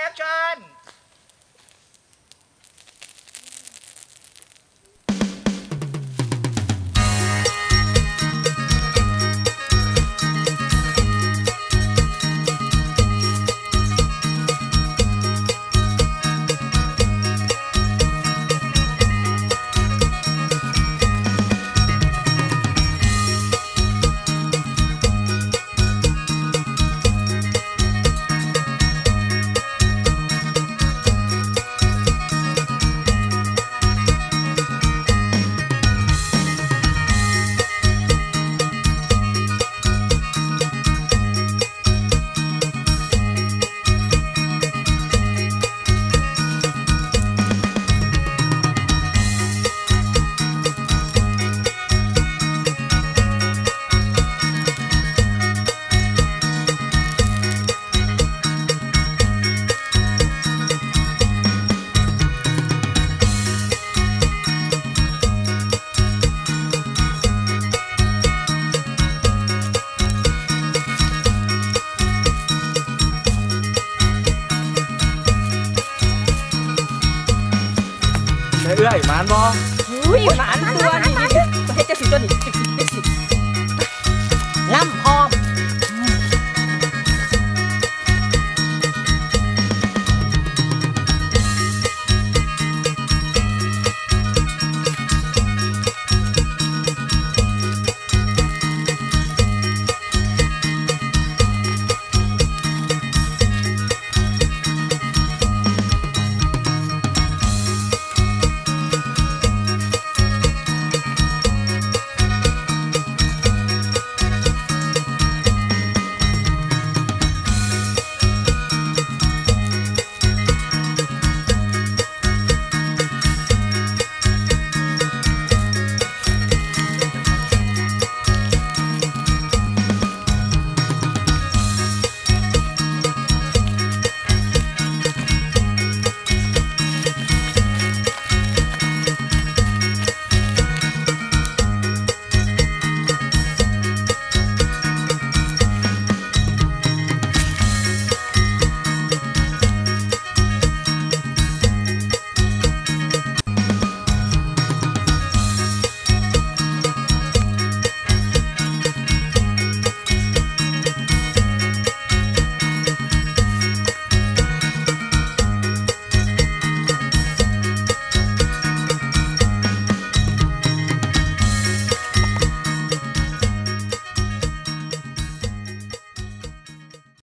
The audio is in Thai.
แอคชั่น เอื้อยมานบ่อุ้ยหมาอันตัวนี่ประเทศจะสิตัวนี้